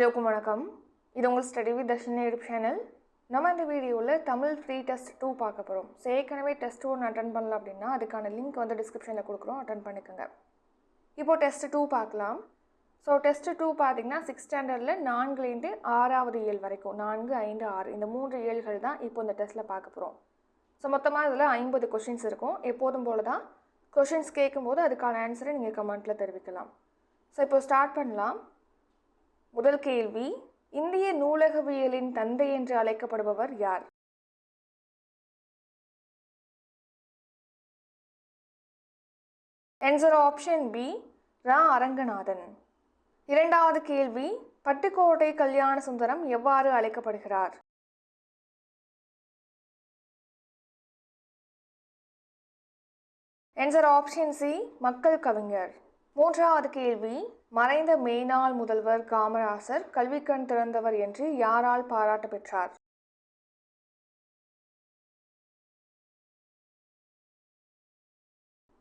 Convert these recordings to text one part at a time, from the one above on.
எல்லோருக்கும் வணக்கம். இது உங்கள் study with Darshan YouTube channel நம்ம இந்த வீடியோவில் தமிழ் ஃப்ரீ டெஸ்ட் டூ பார்க்க போகிறோம் ஸோ ஏற்கனவே டெஸ்ட் ஒன்று அட்டன் பண்ணல அப்படின்னா அதுக்கான லிங்க் வந்து டிஸ்கிரிப்ஷனில் கொடுக்குறோம். அட்டன் பண்ணிக்கோங்க. இப்போ டெஸ்ட் டூ பார்க்கலாம். ஸோ டெஸ்ட் டூ பார்த்தீங்கன்னா சிக்ஸ் ஸ்டாண்டர்டில் நான்குலேருந்து ஆறாவது இயல் வரைக்கும் நான்கு ஐந்து ஆறு இந்த மூன்று இயல்கள் தான் இப்போ இந்த டெஸ்ட்டில் பார்க்க போகிறோம் ஸோ மொத்தமாக இதில் ஐம்பது கொஷின்ஸ் இருக்கும். எப்போதும் போல தான் கொஷின்ஸ் கேட்கும்போது அதுக்கான ஆன்சரை நீங்கள் கமெண்ட்டில் தெரிவிக்கலாம். ஸோ இப்போ ஸ்டார்ட் பண்ணலாம். முதல் கேள்வி இந்திய நூலகவியலின் தந்தை என்று அழைக்கப்படுபவர் யார்? Answer option B Ra. Aranganathan. இரண்டாவது கேள்வி பட்டுக்கோட்டை கல்யாண சுந்தரம் எவ்வாறு அழைக்கப்படுகிறார்? ஆன்சர் ஆப்ஷன் சி மக்கள் கவிஞர். மூன்றாவது கேள்வி மறைந்த மேனாள் முதல்வர் காமராசர் கல்விக்கண் திறந்தவர் என்று யாரால் பாராட்டு பெற்றார்?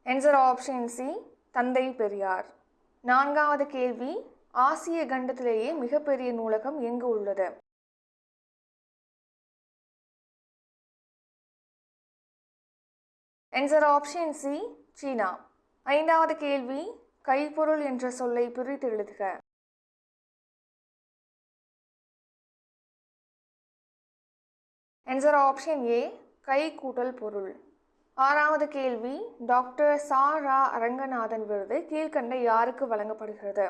என்சர் ஆப்ஷன் சி தந்தை பெரியார். நான்காவது கேள்வி ஆசிய கண்டத்திலேயே மிகப்பெரிய நூலகம் எங்கு உள்ளது? என்சர் ஆப்ஷன் சி சீனா. ஐந்தாவது கேள்வி கைப்பொருள் என்ற சொல்லை பிரித்து எழுதுக. ஆன்சர் ஆப்ஷன் ஏ கை கூட்டல் பொருள். ஆறாவது கேள்வி டாக்டர் சா. ரா. அரங்கநாதன் விருது கீழ்கண்ட யாருக்கு வழங்கப்படுகிறது?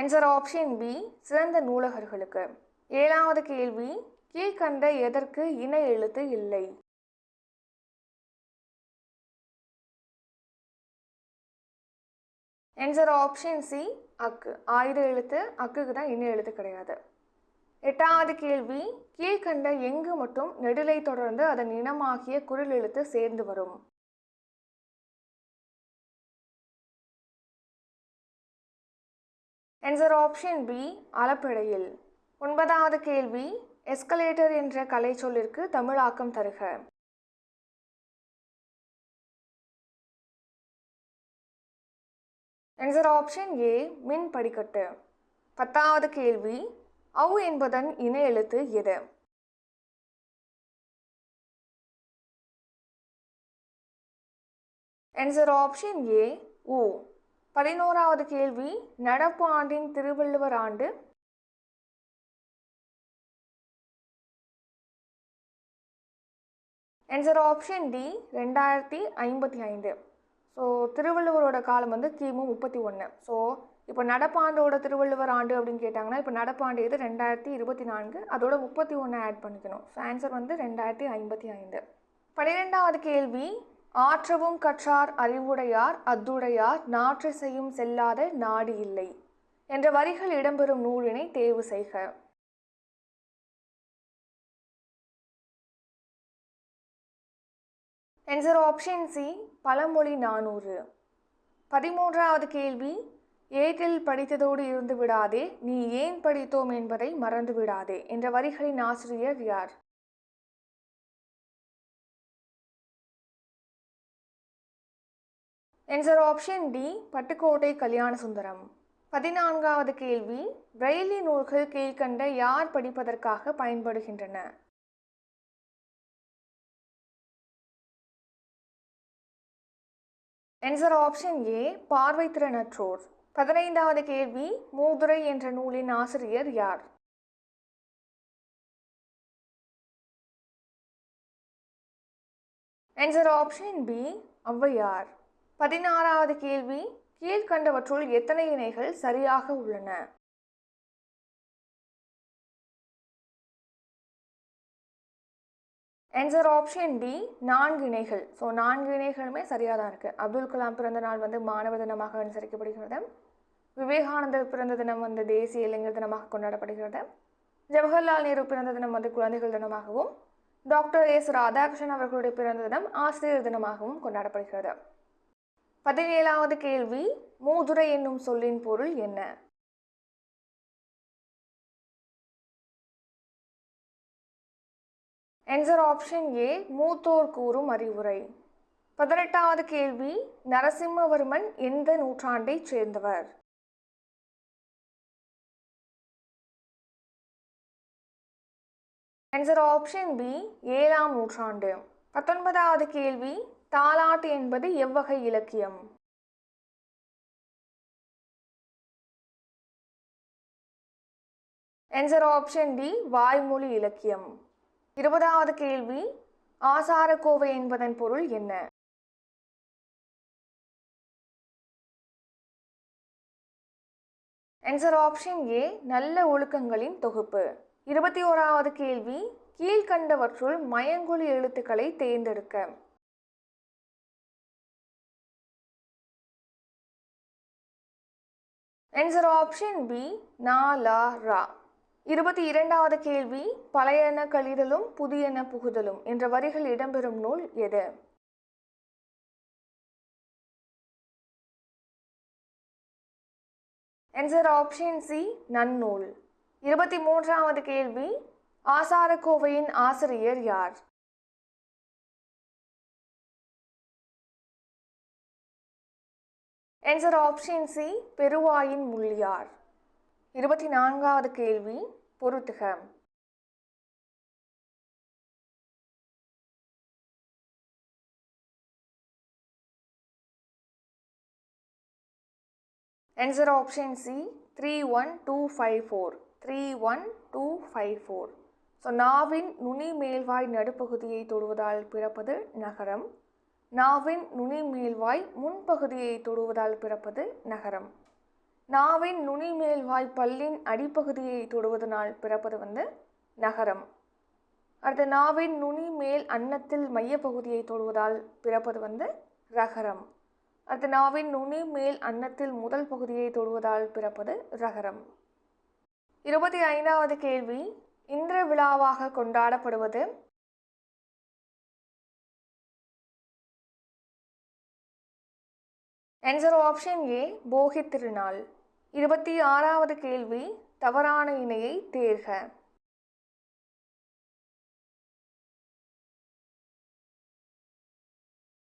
ஆன்சர் ஆப்ஷன் பி சிறந்த நூலகர்களுக்கு. ஏழாவது கேள்வி கீழ்கண்ட எதற்கு இணை எழுத்து இல்லை? ஆன்சர் ஆப்ஷன் சி அக்கு ஆயுத எழுத்து அக்குக்கு தான் இன்னும் எழுத்து கிடையாது. எட்டாவது கேள்வி கீழ்கண்ட எங்கு மட்டும் நெடுலை தொடர்ந்து அதன் இனமாகிய குரல் எழுத்து சேர்ந்து வரும். ஆன்சர் ஆப்ஷன் பி அளப்பிழையில் ஒன்பதாவது கேள்வி எஸ்கலேட்டர் என்ற கலை சொல்லிற்கு தமிழாக்கம் தருக. ஆன்சர் ஆப்ஷன் ஏ மின் படிக்கட்டு? பத்தாவது கேள்வி அவ் என்பதன் இணை எழுத்து எது? ஆன்சர் ஆப்ஷன் ஏ ஊ பதினோராவது கேள்வி நடப்பு ஆண்டின் திருவள்ளுவர் ஆண்டு. ஆன்சர் ஆப்ஷன் டி ரெண்டாயிரத்தி ஐம்பத்தி ஐந்து? ஸோ திருவள்ளுவரோட காலம் வந்து கிமு முப்பத்தி ஒன்று ஸோ இப்போ நடப்பாண்டோட திருவள்ளுவர் ஆண்டு அப்படின்னு கேட்டாங்கன்னா இப்போ நடப்பாண்டு இது ரெண்டாயிரத்தி இருபத்தி நான்கு. அதோட முப்பத்தி ஒன்று ஆட் பண்ணிக்கணும். ஸோ ஆன்சர் வந்து ரெண்டாயிரத்தி ஐம்பத்தி ஐந்து. பன்னிரெண்டாவது கேள்வி ஆற்றவும் கற்றார் அறிவுடையார் அத்துடையார் நாற்று செய்யும் செல்லாத நாடு இல்லை. என்ற வரிகள் இடம்பெறும் நூலினை தேர்வு செய்க. ஆன்சர் ஆப்ஷன் சி பழமொழி நானூறு. பதிமூன்றாவது கேள்வி ஏட்டில் படித்ததோடு இருந்து விடாதே நீ ஏன் படித்தோம் என்பதை மறந்து விடாதே என்ற வரிகளின் ஆசிரியர் யார்? Answer option D Pattukkottai Kalyana Sundaram பதினான்காவது கேள்வி பிரெய்லி நூல்கள் கீழ்கண்ட யார் படிப்பதற்காக பயன்படுகின்றன? ஆன்சர் ஆப்ஷன் ஏ பார்வை திறனற்றோர். பதினைந்தாவது கேள்வி மூதுரை என்ற நூலின் ஆசிரியர் யார்? Answer option B Avvaiyar. பதினாறாவது கேள்வி கீழ்கண்டவற்றுள் எத்தனை இணைகள் சரியாக உள்ளன? ஆன்சர் ஆப்ஷன் டி நான்கு இணைகள். ஸோ நான்கு இணைகளுமே சரியாக தான் இருக்குது அப்துல் கலாம் பிறந்த நாள் வந்து மாணவ தினமாக அனுசரிக்கப்படுகிறது. விவேகானந்தர் பிறந்த தினம் வந்து தேசிய இளைஞர் தினமாக கொண்டாடப்படுகிறது. ஜவஹர்லால் நேரு பிறந்த தினம் வந்து குழந்தைகள் தினமாகவும் டாக்டர் எஸ் ராதாகிருஷ்ணன் அவர்களுடைய பிறந்த தினம் ஆசிரியர் தினமாகவும் கொண்டாடப்படுகிறது. பதினேழாவது கேள்வி மூதுரை என்னும் சொல்லின் பொருள் என்ன? ஆன்சர் ஆப்ஷன் ஏ மூத்தோர் கூறும் அறிவுரை. பதினெட்டாவது கேள்வி நரசிம்மவர்மன் எந்த நூற்றாண்டைச் சேர்ந்தவர்? ஆன்சர் ஆப்ஷன் பி ஏழாம் நூற்றாண்டு. பத்தொன்பதாவது கேள்வி தாலாட்டு என்பது எவ்வகை இலக்கியம்? ஆன்சர் ஆப்ஷன் டி வாய்மொழி இலக்கியம். இருபதாவது கேள்வி ஆசாரக்கோவை என்பதன் பொருள் என்ன? ஆன்சர் ஆப்ஷன் ஏ நல்ல ஒழுக்கங்களின் தொகுப்பு. இருபத்தி ஓராவது கேள்வி கீழ்கண்டவற்றுள் மயங்கொலி எழுத்துக்களை தேர்ந்தெடுக்க. ஆன்சர் ஆப்ஷன் பி நா லா ரா. இருபத்தி இரண்டாவது கேள்வி பழையன கழிதலும் புதியன புகுதலும் என்ற வரிகள் இடம்பெறும் நூல் எது? Answer option C Nannul. இருபத்தி மூன்றாவது கேள்வி ஆசாரக்கோவையின் ஆசிரியர் யார்? Answer option C Peruvayin Mulliyar. இருபத்தி நான்காவது கேள்வி பொருத்துக answer option C three one two five four three one two five four so நாவின் நுனி மேல்வாய் நடுப்பகுதியை தொடுவதால் பிறப்பது நகரம். நாவின் நுனி மேல்வாய் முன்பகுதியை தொடுவதால் பிறப்பது நகரம். நாவின் நுனி மேல்வாய் பல்லின் அடிப்பகுதியை தொடுவதனால் பிறப்பது வந்து நகரம். அடுத்து நாவின் நுனி மேல் அன்னத்தில் மையப்பகுதியை தொடுவதால் பிறப்பது வந்து ரகரம். அடுத்து நாவின் நுனி மேல் அன்னத்தில் முதல் பகுதியை தொடுவதால் பிறப்பது ரகரம். இருபத்தி ஐந்தாவது கேள்வி இந்திர விழாவாக கொண்டாடப்படுவது ஆன்சர் ஆப்ஷன் ஏ போகி திருநாள் இருபத்தி ஆறாவது கேள்வி தவறான இணையை தேர்க.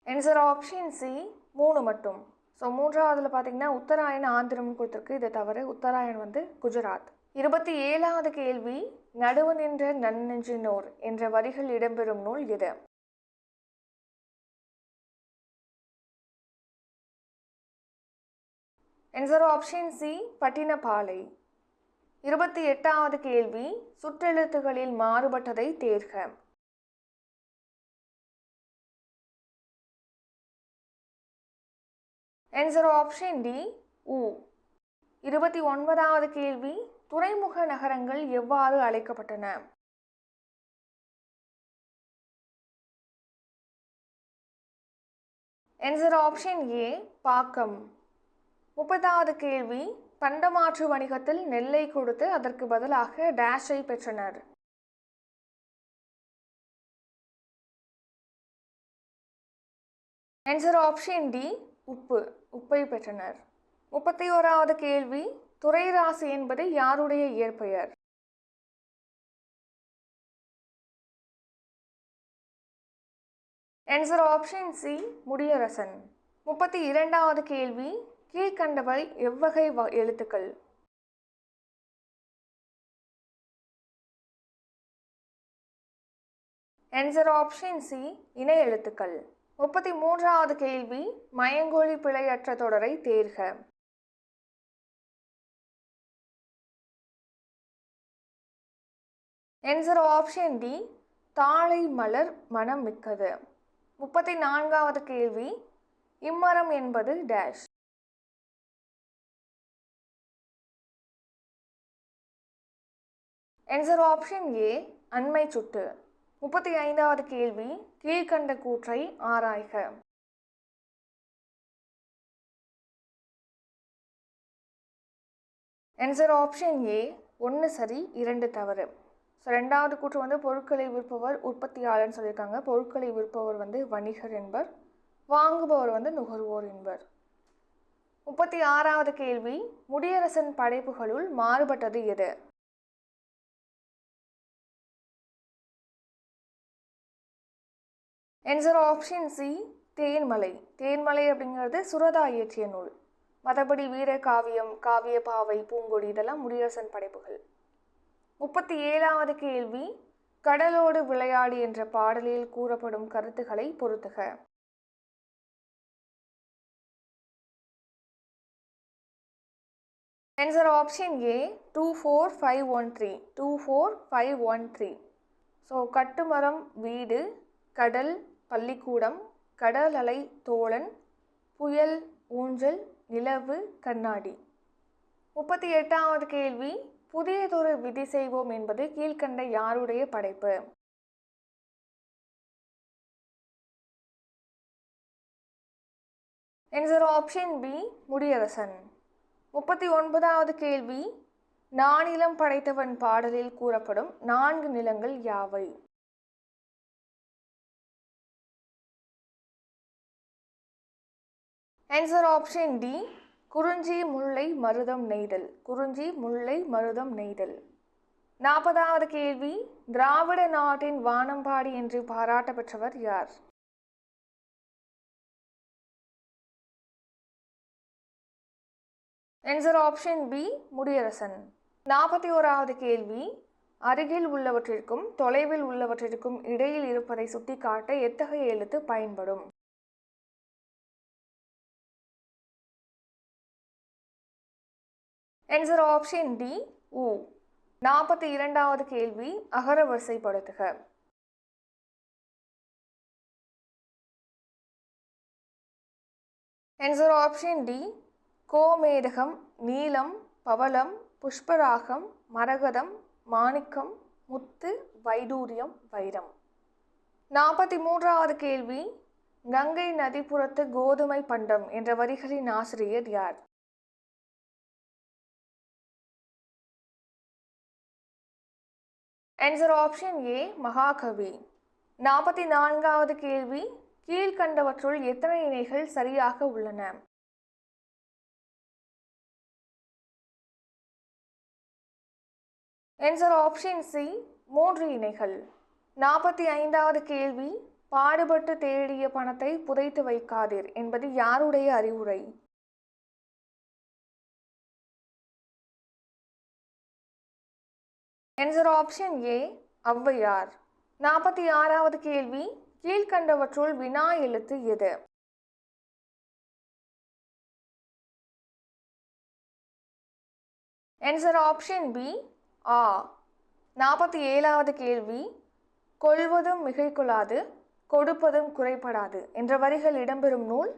ஆன்சர் ஆப்ஷன் சி மூணு மட்டும். ஸோ மூன்றாவதுல பார்த்தீங்கன்னா உத்தராயண் ஆந்திரம் கொடுத்துருக்கு. இதை தவிர உத்தராயண் வந்து குஜராத். இருபத்தி ஏழாவது கேள்வி நடுவு நின்ற நன்னெஞ்சினோர் என்ற வரிகள் இடம்பெறும் நூல் எது? Answer option C Pattinappalai. இருபத்தி எட்டாவது கேள்வி சுற்றெழுத்துகளில் மாறுபட்டதை தேர்க. ஆன்சர் ஆப்ஷன் டி உ இருபத்தி ஒன்பதாவது கேள்வி துறைமுக நகரங்கள் எவ்வாறு அழைக்கப்பட்டன? ஆன்சர் ஆப்ஷன் ஏ பாக்கம். முப்பதாவது கேள்வி பண்டமாற்று வணிகத்தில் நெல்லை கொடுத்து அதற்கு பதிலாக டேஷை பெற்றனர். ஆன்சர் ஆப்ஷன் டி உப்பு உப்பை பெற்றனர். முப்பத்தி ஓராவது கேள்வி துறைராசி என்பது யாருடைய இயற்பெயர்? Answer option C Mudiyarasan. முப்பத்தி இரண்டாவது கேள்வி கீழ்கண்டவை எவ்வகை வ- எழுத்துக்கள்? ஆன்சர் ஆப்ஷன் சி இணை எழுத்துக்கள். முப்பத்தி மூன்றாவது கேள்வி மயங்கொழி பிழையற்ற தொடரை தேர்க. ஆன்சர் ஆப்ஷன் டி தாழை மலர் மனம் மிக்கது முப்பத்தி நான்காவது கேள்வி இம்மரம் என்பது டேஷ் ஆன்சர் ஆப்ஷன் ஏ அண்மை சுட்டு. முப்பத்தி ஐந்தாவது கேள்வி கீழ்கண்ட கூற்றை ஆராய்க. ஆன்சர் ஆப்ஷன் ஏ ஒன்று சரி இரண்டு தவறு. ஸோ ரெண்டாவது கூற்று வந்து பொருட்களை விற்பவர் உற்பத்தியாளர்னு சொல்லியிருக்காங்க. பொருட்களை விற்பவர் வந்து வணிகர் என்பர் வாங்குபவர் வந்து நுகர்வோர் என்பர். முப்பத்தி ஆறாவது கேள்வி முடியரசன் படைப்புகளுள் மாறுபட்டது எது? Answer option C Thenmalai. Thenmalai அப்படிங்கிறது சுரதா இயற்றிய நூல். மற்றபடி வீர காவியம் காவிய பாவை பூங்கொடி இதெல்லாம் முடியரசன் படைப்புகள். முப்பத்தி ஏழாவது கேள்வி கடலோடு விளையாடு என்ற பாடலில் கூறப்படும் கருத்துக்களை பொருத்துக answer option A two four five one three two four five one three so கட்டுமரம் வீடு கடல் பள்ளிக்கூடம் கடல் அலை தோழன் புயல் ஊஞ்சல் நிலவு கண்ணாடி. முப்பத்தி எட்டாவது கேள்வி புதியதொரு விதி செய்வோம் என்பது கீழ்கண்ட யாருடைய படைப்பு? Answer option B Mudiyarasan. முப்பத்தி ஒன்பதாவது கேள்வி நானிலம் படைத்தவன் பாடலில் கூறப்படும் நான்கு நிலங்கள் யாவை? ஆன்சர் ஆப்ஷன் டி குறிஞ்சி முல்லை மருதம் நெய்தல். குறிஞ்சி முல்லை மருதம் நெய்தல். நாற்பதாவது கேள்வி திராவிட நாட்டின் வானம்பாடி என்று பாராட்ட பெற்றவர் யார்? Answer option B Mudiyarasan. நாற்பத்தி ஓராவது கேள்வி அருகில் உள்ளவற்றிற்கும் தொலைவில் உள்ளவற்றிற்கும் இடையில் இருப்பதை சுட்டிக்காட்ட எத்தகைய எழுத்து பயன்படும்? ஆன்சர் ஆப்ஷன் டி ஓ நாற்பத்தி இரண்டாவது கேள்வி அகர வரிசைப்படுத்துக. ஆன்சர் ஆப்ஷன் டி கோமேதகம் நீலம் பவளம் புஷ்பராகம் மரகதம் மாணிக்கம் முத்து வைடூரியம் வைரம். நாற்பத்தி மூன்றாவது கேள்வி கங்கை நதிப்புறத்து கோதுமை பண்டம் என்ற வரிகளின் ஆசிரியர் யார்? ஆன்சர் ஆப்ஷன் ஏ மகாகவி நாற்பத்தி நான்காவது கேள்வி கீழ்கண்டவற்றுள் எத்தனை இணைகள் சரியாக உள்ளன? ஆன்சர் ஆப்ஷன் சி மூன்று இணைகள். நாற்பத்தி ஐந்தாவது கேள்வி பாடுபட்டு தேடிய பணத்தை புதைத்து வைக்காதீர் என்பது யாருடைய அறிவுரை? Answer option A Avvaiyar. நாற்பத்தி ஆறாவது கேள்வி கீழ்கண்டவற்றுள் வினா எழுத்து எது? ஆன்சர் ஆப்ஷன் பி ஆ. நாற்பத்தி ஏழாவது கேள்வி கொள்வதும் மிகை கொள்ளாது கொடுப்பதும் குறைபடாது என்ற வரிகள் இடம்பெறும் நூல்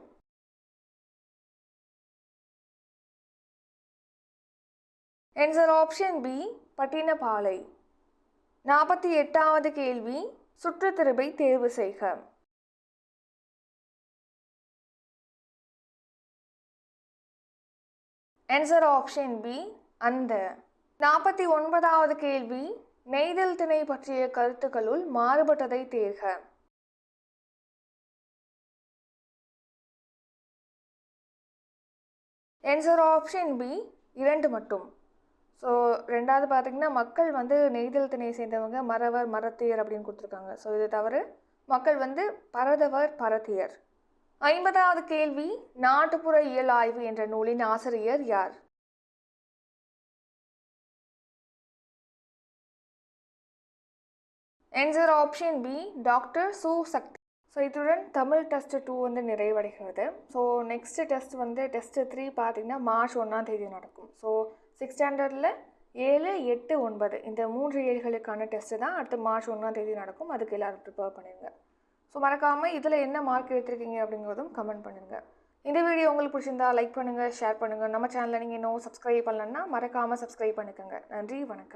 என்சர் ஆப்ஷன் பி பட்டினப்பாலை. நாற்பத்தி எட்டாவது கேள்வி சுற்றுத்திருப்பை தேர்வு செய்க. ஆன்சர் ஆப்ஷன் பி அந்த. நாற்பத்தி ஒன்பதாவது கேள்வி நெய்தல் திணை பற்றிய கருத்துக்களுள் மாறுபட்டதை தேர்க. ஆன்சர் ஆப்ஷன் பி இரண்டு மட்டும். ஸோ ரெண்டாவது பார்த்தீங்கன்னா மக்கள் வந்து நெய்தல் திணையை சேர்ந்தவங்க மறவர் மரத்தியர் அப்படின்னு கொடுத்துருக்காங்க. ஸோ இது தவிர மக்கள் வந்து பரதவர் பரத்தியர். ஐம்பதாவது கேள்வி நாட்டுப்புற இயல் ஆய்வு என்ற நூலின் ஆசிரியர் யார்? Answer option B doctor Su Sakthi so இத்துடன் தமிழ் டெஸ்ட் டூ வந்து நிறைவடைகிறது. ஸோ நெக்ஸ்ட் டெஸ்ட் வந்து டெஸ்ட் த்ரீ பார்த்தீங்கன்னா மார்ச் ஒன்றாம் தேதி நடக்கும். ஸோ சிக்ஸ் ஸ்டாண்டர்டில் ஏழு எட்டு ஒன்பது. இந்த மூன்று ஏழுகளுக்கான டெஸ்ட்டு தான் அடுத்த மார்ச் ஒன்றாம் தேதி நடக்கும். அதுக்கு எல்லோரும் ப்ரிப்பேர் பண்ணிடுங்க ஸோ மறக்காமல் இதில் என்ன மார்க் எடுத்திருக்கீங்க அப்படிங்கிறதும் கமெண்ட் பண்ணுங்கள் இந்த வீடியோ உங்களுக்கு பிடிச்சிருந்தா லைக் பண்ணுங்கள் ஷேர் பண்ணுங்கள் நம்ம சேனலில் நீங்கள் இன்னும் சப்ஸ்கிரைப் பண்ணலன்னா மறக்காமல் சப்ஸ்கிரைப் பண்ணிக்கோங்க. நன்றி வணக்கம்.